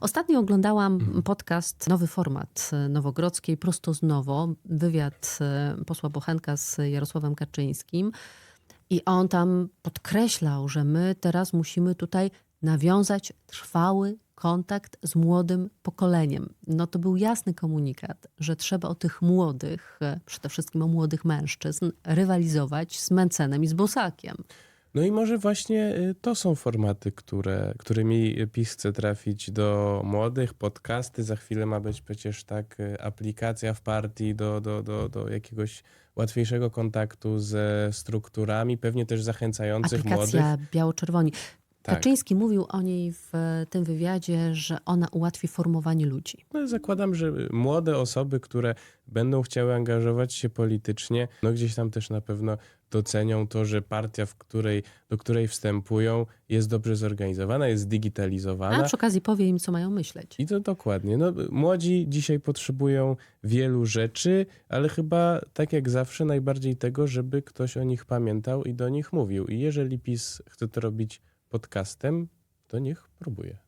Ostatnio oglądałam Mhm. podcast, nowy format e, Nowogrodzkiej, prosto z Nowo, wywiad e, posła Bochenka z Jarosławem Kaczyńskim. I on tam podkreślał, że my teraz musimy tutaj nawiązać trwały kontakt z młodym pokoleniem. No to był jasny komunikat, że trzeba o tych młodych, e, przede wszystkim o młodych mężczyzn, rywalizować z Mencenem i z Bosakiem. No i może właśnie y, to są formaty, które, którymi PiS chce trafić do młodych, podcasty. Za chwilę ma być przecież tak y, aplikacja w partii do, do, do, do jakiegoś łatwiejszego kontaktu ze strukturami, pewnie też zachęcających Aplikacja młodych. biało-czerwoni. Tak. Kaczyński mówił o niej w e, tym wywiadzie, że ona ułatwi formowanie ludzi. No, zakładam, że młode osoby, które będą chciały angażować się politycznie, no gdzieś tam też na pewno docenią to, że partia, w której, do której wstępują, jest dobrze zorganizowana, jest A zdigitalizowana. przy okazji powie im, co mają myśleć. I to dokładnie. No, młodzi dzisiaj potrzebują wielu rzeczy, ale chyba tak jak zawsze najbardziej tego, żeby ktoś o nich pamiętał i do nich mówił. I jeżeli PiS chce to robić podcastem, to niech próbuje.